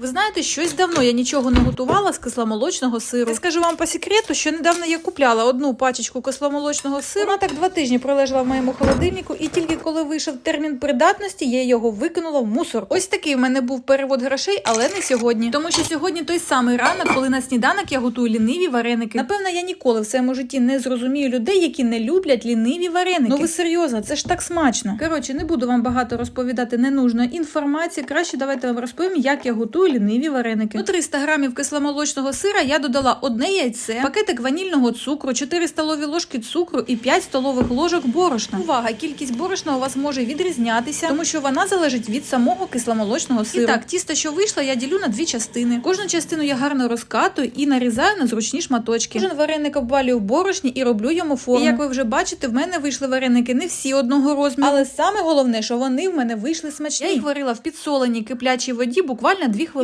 Ви знаєте, щось давно я нічого не готувала з кисломолочного сиру. Я скажу вам по секрету, що недавно я купляла одну пачечку кисломолочного сиру. Вона так два тижні пролежала в моєму холодильнику, і тільки коли вийшов термін придатності, я його викинула в мусор. Ось такий в мене був перевод грошей, але не сьогодні. Тому що сьогодні той самий ранок, коли на сніданок я готую ліниві вареники. Напевно, я ніколи в своєму житті не зрозумію людей, які не люблять ліниві вареники. Ну ви серйозно, це ж так смачно. Коротше, не буду вам багато розповідати ненужної інформації. Краще давайте вам розповім, як я готую ліниві вареники. До 300 грамів кисломолочного сира я додала одне яйце, пакетик ванільного цукру, 4 столові ложки цукру і 5 столових ложок борошна. Увага! Кількість борошна у вас може відрізнятися, тому що вона залежить від самого кисломолочного сиру. І так, тісто, що вийшло, я ділю на дві частини. Кожну частину я гарно розкатую і нарізаю на зручні шматочки. Кожен вареник обвалюю в борошні і роблю йому форму. І як ви вже бачите, в мене вийшли вареники не всі одного розміру, але саме головне, що вони в мене вийшли смачні. Я їх варила в підсоленій киплячій воді буквально 2 хвилини.